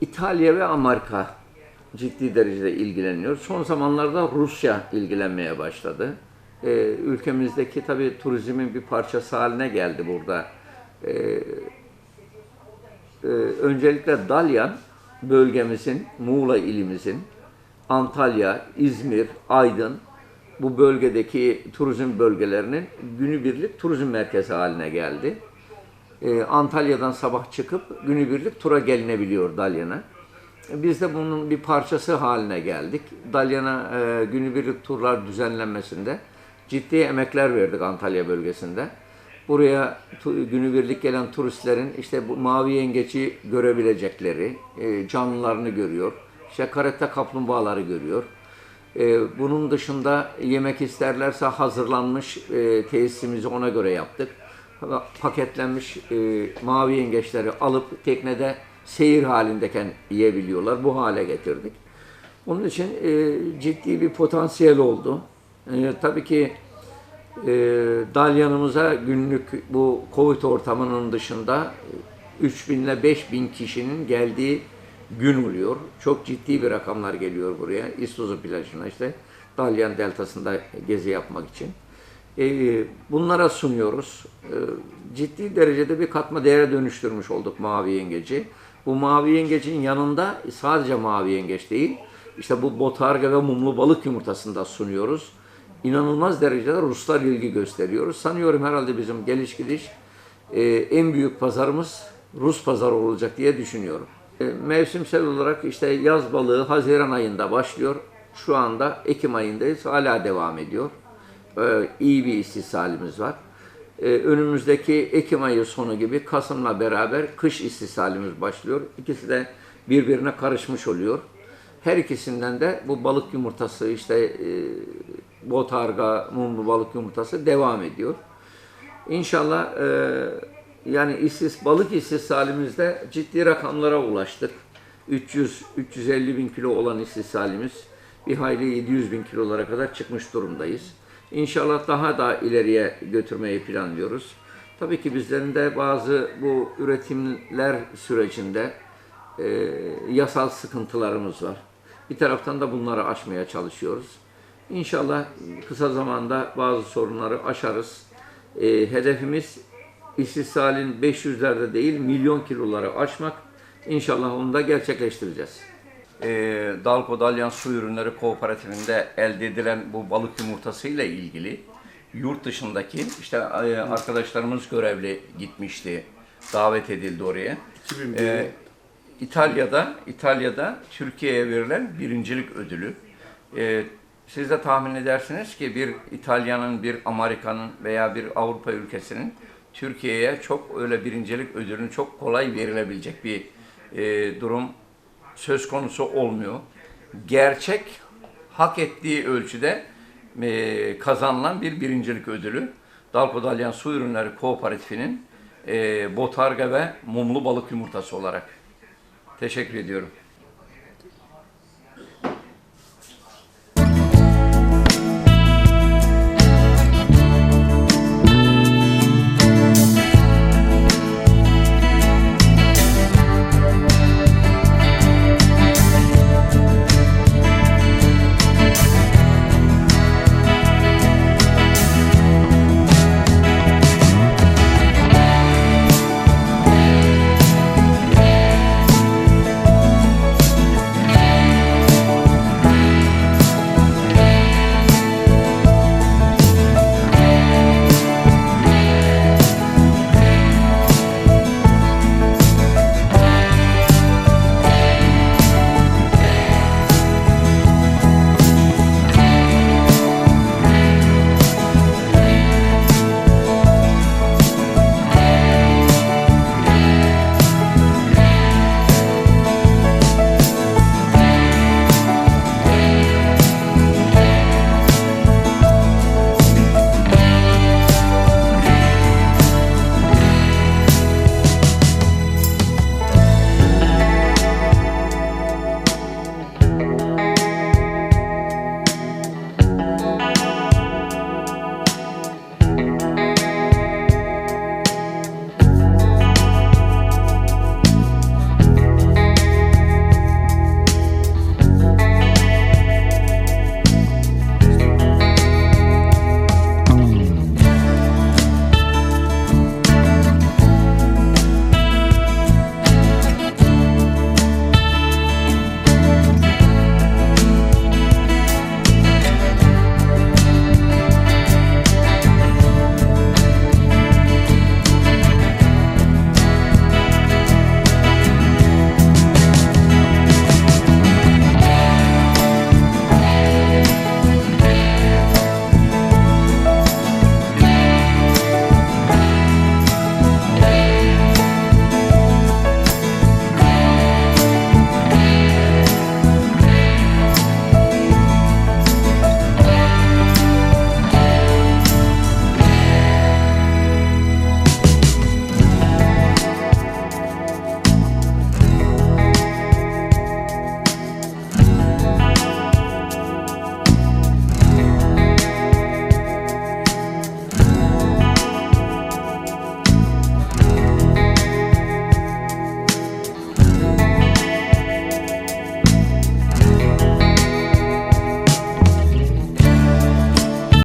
İtalya ve Amerika ciddi derecede ilgileniyor. Son zamanlarda Rusya ilgilenmeye başladı. Ee, ülkemizdeki tabii turizmin bir parçası haline geldi burada. Ee, e, öncelikle Dalyan bölgemizin, Muğla ilimizin, Antalya, İzmir, Aydın bu bölgedeki turizm bölgelerinin günübirlik turizm merkezi haline geldi. Ee, Antalya'dan sabah çıkıp günübirlik tura gelinebiliyor Dalyan'a. Biz de bunun bir parçası haline geldik. Dalyan'a e, günübirlik turlar düzenlenmesinde ciddi emekler verdik Antalya bölgesinde. Buraya günübirlik gelen turistlerin işte bu mavi yengeci görebilecekleri, e, canlılarını görüyor. İşte karette kaplumbağaları görüyor. E, bunun dışında yemek isterlerse hazırlanmış e, tesisimizi ona göre yaptık. Paketlenmiş e, mavi yengeçleri alıp teknede seyir halindeyken yiyebiliyorlar. Bu hale getirdik. Onun için e, ciddi bir potansiyel oldu. E, tabii ki e, Dalyanımıza günlük bu Covid ortamının dışında 3000 ile 5000 kişinin geldiği gün oluyor. Çok ciddi bir rakamlar geliyor buraya. İstuzu plajına işte Dalyan Deltası'nda gezi yapmak için. E, bunlara sunuyoruz. E, ciddi derecede bir katma değere dönüştürmüş olduk mavi yengeci. Bu mavi yengecin yanında sadece mavi yengeç değil, işte bu botarga ve mumlu balık yumurtasını da sunuyoruz. İnanılmaz derecede Ruslar ilgi gösteriyoruz. Sanıyorum herhalde bizim geliş gidiş e, en büyük pazarımız Rus pazarı olacak diye düşünüyorum. E, mevsimsel olarak işte yaz balığı Haziran ayında başlıyor. Şu anda Ekim ayındayız. Hala devam ediyor. E, iyi bir istihsalimiz var. E, önümüzdeki Ekim ayı sonu gibi Kasım'la beraber kış istihsalimiz başlıyor. İkisi de birbirine karışmış oluyor. Her ikisinden de bu balık yumurtası işte e, botarga, mumlu balık yumurtası devam ediyor. İnşallah e, yani istis, balık istihsalimizde ciddi rakamlara ulaştık. 300-350 bin kilo olan istihsalimiz bir hayli 700 bin kilolara kadar çıkmış durumdayız. İnşallah daha da ileriye götürmeyi planlıyoruz. Tabii ki bizlerin de bazı bu üretimler sürecinde e, yasal sıkıntılarımız var. Bir taraftan da bunları aşmaya çalışıyoruz. İnşallah kısa zamanda bazı sorunları aşarız. E, hedefimiz istihsalin 500'lerde değil milyon kiloları aşmak. İnşallah onu da gerçekleştireceğiz. E, Dalko Dalyan Su Ürünleri Kooperatifinde elde edilen bu balık yumurtası ile ilgili yurt dışındaki işte e, arkadaşlarımız görevli gitmişti. Davet edildi oraya. 2001. E, İtalya'da İtalya'da Türkiye'ye verilen birincilik ödülü. E, siz de tahmin edersiniz ki bir İtalya'nın, bir Amerika'nın veya bir Avrupa ülkesinin Türkiye'ye çok öyle birincilik ödülünün çok kolay verilebilecek bir e, durum söz konusu olmuyor. Gerçek hak ettiği ölçüde e, kazanılan bir birincilik ödülü. Dalko Dalyan Su Ürünleri Kooperatifinin e, botarga ve mumlu balık yumurtası olarak. Teşekkür ediyorum.